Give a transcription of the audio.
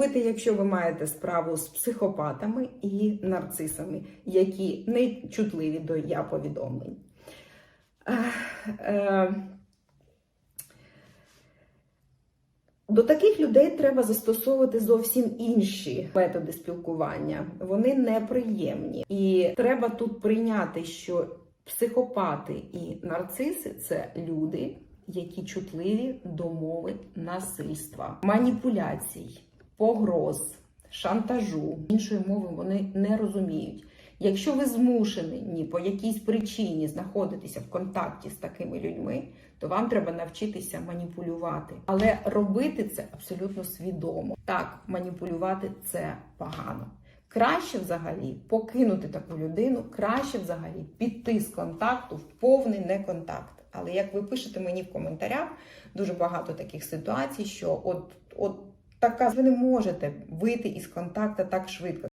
робити, якщо ви маєте справу з психопатами і нарцисами, які не чутливі до я повідомлень? Е, До таких людей треба застосовувати зовсім інші методи спілкування. Вони неприємні. І треба тут прийняти, що психопати і нарциси це люди, які чутливі до мови насильства, маніпуляцій, погроз, шантажу. Іншої мови вони не розуміють. Якщо ви змушені по якійсь причині знаходитися в контакті з такими людьми, то вам треба навчитися маніпулювати, але робити це абсолютно свідомо. Так, маніпулювати це погано. Краще взагалі покинути таку людину, краще взагалі піти з контакту в повний неконтакт. Але як ви пишете мені в коментарях, дуже багато таких ситуацій, що от, от така ви не можете вийти із контакту так швидко.